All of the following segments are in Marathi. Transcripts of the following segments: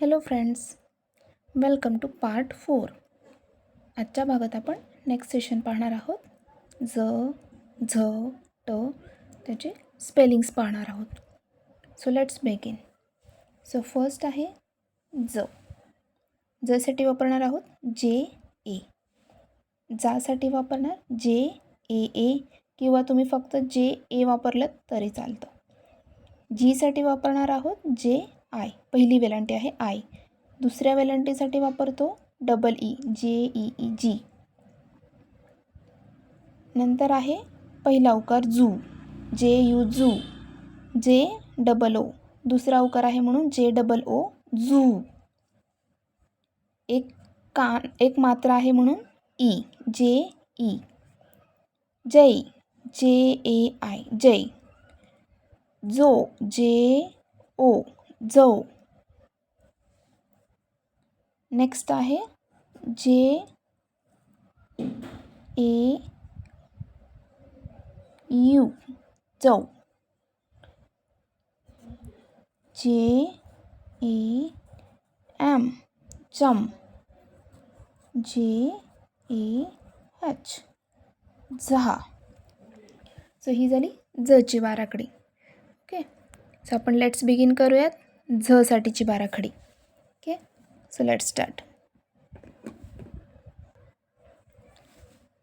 Hello friends welcome to part four. आजच्या भागात आपण नेक्स्ट सेशन पाहणार आहोत. ज झ ट त्याचे स्पेलिंग्स पाहणार आहोत. So let's begin so first आहे ज. जसाठी वापरणार आहोत जे ए. जासाठी वापरणार जे ए ए किंवा तुम्ही फक्त जे ए वापरलं तरी चालतं. जीसाठी वापरणार आहोत जे आय. पहिली वेलांटी आहे आय. दुसऱ्या वेलांटीसाठी वापरतो double E J E E G नंतर आहे पहिला उकार जू जे यू जू जे डबल ओ दुसरा उकार आहे म्हणून जे डबल ओ जू. एक कान एक मात्रा आहे म्हणून ई जे ई जय जे ए आय जय. जो जे ओ जौ नेक्स्ट आहे जे ए यू जौ जे ए एम जम. जे ए एच झहा. सो ही झाली जची बाराकडी ओके सो आपण लेट्स बिगिन करूयात. झसाठीची बाराखडी. ओके? सो लेट स्टार्ट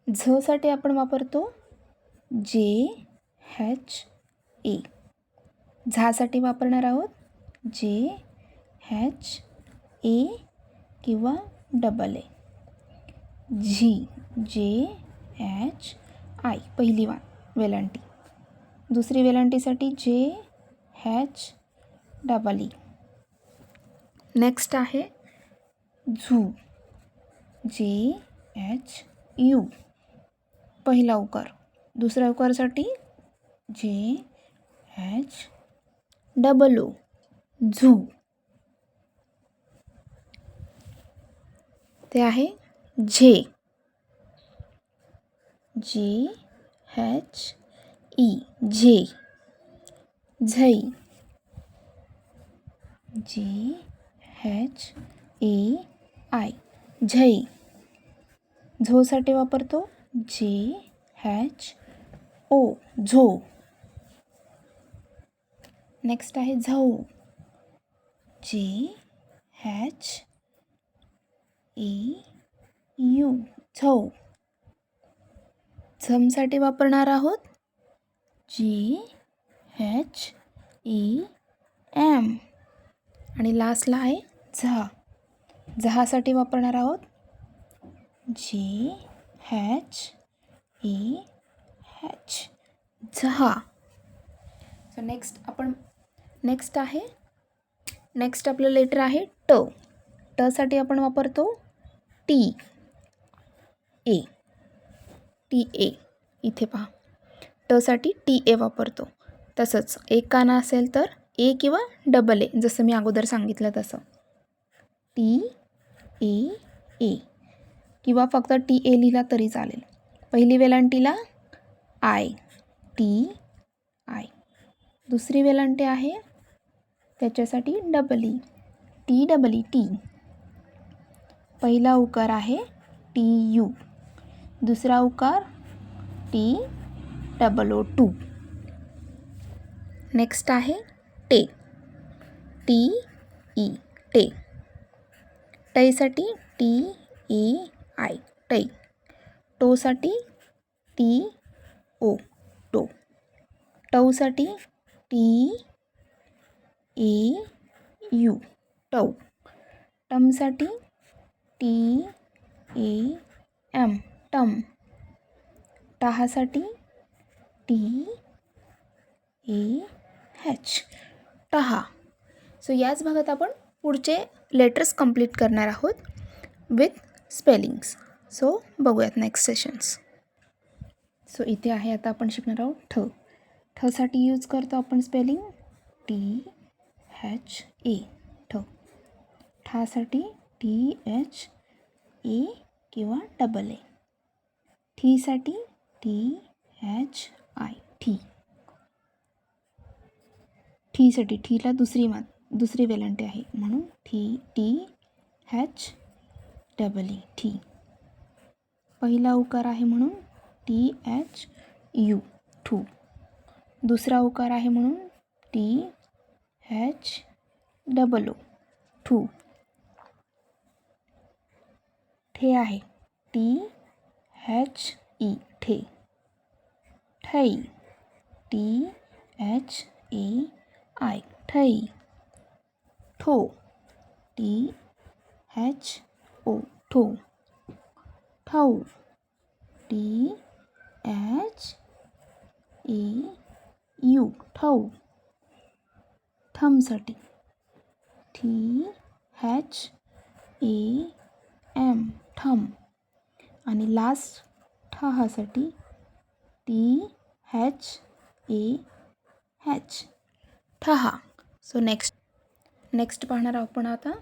झसाठी आपण वापरतो जे हॅच ए झासाठी वापरणार आहोत जे हॅच ए किंवा डबल ए झी जे एच आय पहिली वा वेलांटी. दुसरी वेलांटीसाठी J H double E next आहे झू. जे एच यू पहिला उकार. दुसऱ्या उकारसाठी जे एच डबल ओ झू. ते आहे झे जे एच ई झे झै जी एच ए आय. झई. झोसाठी वापरतो? जे हॅच ओ. झो. नेक्स्ट आहे झौ जे हॅच ए यू. झऊ. झमसाठी वापरणार आहोत? G H E M. आणि लास्टला आहे झहा झहासाठी वापरणार आहोत. जी हॅच ई हॅच झहा. सो नेक्स्ट आपण नेक्स्ट आहे. नेक्स्ट आपलं लेटर आहे ट टसाठी आपण वापरतो टी ए टी ए इथे पहा. टसाठी टी ए वापरतो. तसंच एक काना असेल तर ए किंवा डबल ए जसं मी अगोदर सांगितलं तसं. टी ए ए किंवा फक्त टी ए लिहिला तरी चालेल. पहिली वेलांटीला आय टी आय दुसरी वेलांटी आहे त्याच्यासाठी double E T double E T पहिला उकार आहे टी यू दुसरा उकार टी डबल ओ टू नेक्स्ट आहे टे. टी, ई, टे. टईसाठी टी, ई, आय, टई. टोसाठी टी, ओ, टो. टऊसाठी टी, ए, यू टऊ टमसाठी टी, ए, एम, टम. टाहासाठी टी, ए हॅच टहा सो याच भागात आपण पुढचे लेटर्स कंप्लीट करणार आहोत विथ स्पेलिंग्स सो बघूयात नेक्स्ट सेशन्स सो इथे आहे आता आपण शिकणार आहोत ठ. ठसाठी यूज करतो आपण स्पेलिंग टी एच ए ठ. ठासाठी टी एच ए किंवा डबल ए ठीसाठी टी एच आय ठी ठीसाठी ठीला दुसरी मात दुसरी वेलांटी आहे. म्हणून ठी टी हॅच डबल ई ठी पहिला उकार आहे म्हणून टी एच यू ठू दुसरा उकार आहे म्हणून टी एच डबल ओ ठू ठे आहे. टी एच ई ठे ठई. टी एच ए आय ठई ठो. टी. एच. ओ. ठो. ठऊ टी. एच. ए. यू. ठऊ थमसाठी टी एच. ए. एम. ठम आणि लास्ट ठहासाठी टी. एच. ए. हॅच ठहा सो नेक्स्ट नेक्स्ट पाहणार आहोत आपण आता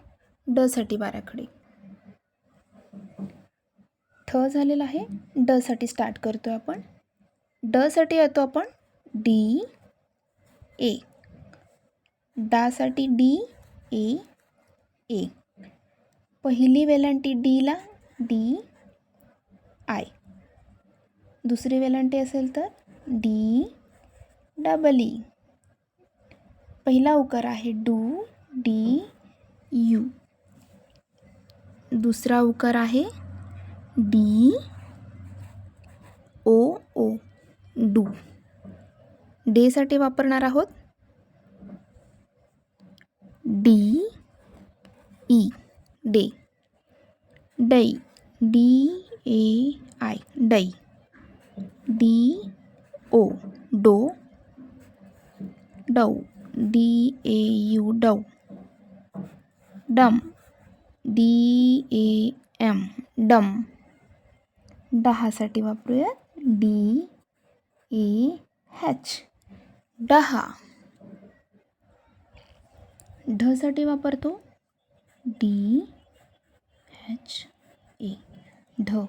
डसाठी बाराखडी. ठ झालेला आहे डसाठी स्टार्ट करतो आपण. डसाठी येतो आपण डी ए डासाठी डी ए ए पहिली वेलांटी डीला डी आय दुसरी वेलांटी असेल तर डी डबल ई पहिला उकार आहे डू डी यू. दुसरा उकार आहे डी ओ ओ डू. डेसाठी वापरणार आहोत डी ई डे. डै डी ए आय डै डी ओ डो डौ. डी ए यू डौ डम। डी ए एम डम। दहासाठी वापरूया डी ए हॅच दहा ढसाठी वापरतो डी एच ए ढ।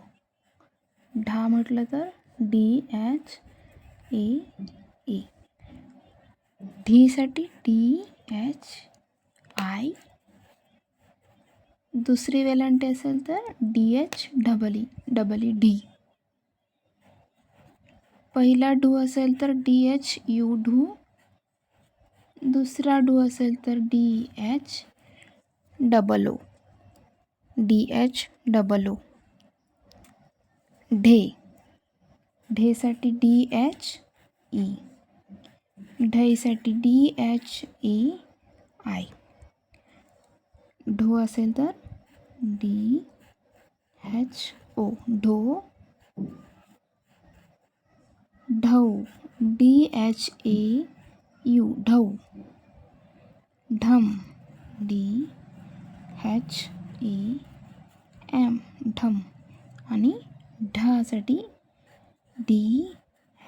ढा म्हटलं तर डी एच ए ए ढीसाठी डी एच आय. दुसरी वेलांटी असेल तर D H double E double E D. पहिला डू असेल तर डी एच यू ढू दुसरा डू असेल तर D H double O. D H double O. ढे. ढेसाठी डी एच ई. ढईसाठी डी एच ई आय. ढो असेल तर डी एच ओ. ढो. ढऊ. D H A U. ढऊ. ढम. D H A M. ढम. आणि ढासाठी डी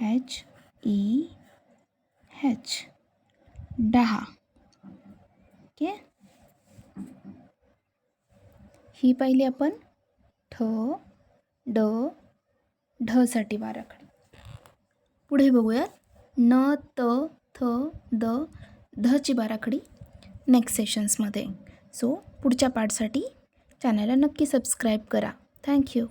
एच ई एच डहा ओके? ही पहिली आपण. ठ ड ढसाठी बाराखडी पुढे बघूया. न त थ द धची बाराखडी नेक्स्ट सेशन्समध्ये सो पुढच्या पार्टसाठी चॅनलला नक्की सबस्क्राईब करा. थँक्यू